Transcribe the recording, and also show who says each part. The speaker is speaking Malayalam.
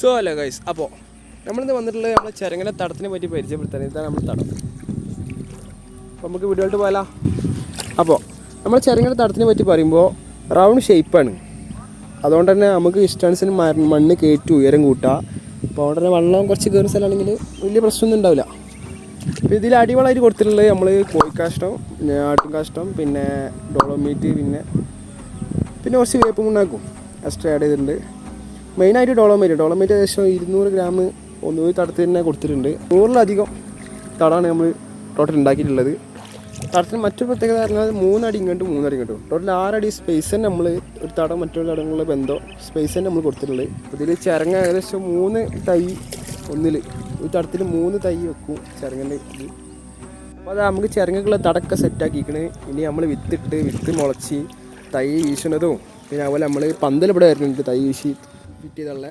Speaker 1: സോ അല്ല ഗൈസ് അപ്പോൾ നമ്മളിന്ന് വന്നിട്ടുള്ളത് നമ്മളെ ചെരങ്ങനെ തടത്തിനെ പറ്റി പരിചയപ്പെടുത്താൻ. ഇതാണ് നമ്മൾ തടം. അപ്പോൾ നമുക്ക് വീടുകളിട്ട് പോയാലോ? അപ്പോൾ നമ്മൾ ചെരങ്ങനെ തടത്തിനെ പറ്റി പറയുമ്പോൾ റൗണ്ട് ഷേപ്പാണ് അതുകൊണ്ട് തന്നെ നമുക്ക് ഇഷ്ടാനുസരിച്ച് മര- മണ്ണ് കയറ്റി ഉയരം കൂട്ടുക അപ്പോൾ അതുകൊണ്ട് തന്നെ വെള്ളം കുറച്ച് കയറുന്ന സ്ഥലമാണെങ്കിൽ വലിയ പ്രശ്നമൊന്നും ഉണ്ടാവില്ല. അപ്പോൾ ഇതിൽ അടിവളായിട്ട് കൊടുത്തിട്ടുള്ളത് നമ്മൾ കോഴിക്കാഷ്ടം പിന്നെ ആട്ടുംകാഷ്ടം പിന്നെ ഡോളോമീറ്റ് പിന്നെ പിന്നെ കുറച്ച് വേപ്പ് മുണ്ണാക്കും എക്സ്ട്രാ ആഡ് ചെയ്തിട്ടുണ്ട്. മെയിനായിട്ട് ഡോളോമേറ്റ്. ഡോളോമേറ്റ് ഏകദേശം ഇരുന്നൂറ് ഗ്രാം ഒന്നൂറ് തടത്തിൽ തന്നെ കൊടുത്തിട്ടുണ്ട്. നൂറിലധികം തടാണ് നമ്മൾ ടോട്ടൽ ഉണ്ടാക്കിയിട്ടുള്ളത് തടത്തിന് മറ്റൊരു പ്രത്യേകത പറഞ്ഞാൽ മൂന്നടി ഇങ്ങോട്ട് മൂന്നടി ഇങ്ങോട്ട്. ടോട്ടൽ ആറടി സ്പേസ് തന്നെ നമ്മൾ ഒരു തടം മറ്റൊരു തടങ്ങളുള്ള ബന്ധം സ്പേസ് തന്നെ നമ്മൾ കൊടുത്തിട്ടുള്ളത്. ഇതിൽ ചിരങ്ങ ഏകദേശം മൂന്ന് തൈ ഒന്നിൽ ഒരു തടത്തിൽ മൂന്ന് തൈ വെക്കും ചിരങ്ങന്റെ ഇത്. അപ്പോൾ അത് നമുക്ക് ചിരങ്ങക്കുള്ള തടക്ക സെറ്റാക്കിക്കണ് ഇനി നമ്മൾ വിത്തിട്ട് വിത്ത് മുളച്ച് തൈ വീശുന്നതും പിന്നെ അതുപോലെ നമ്മൾ പന്തൽ ഇവിടെ വരുന്നുണ്ട് തൈ വീശി ഫിറ്റ് ചെയ്തുള്ള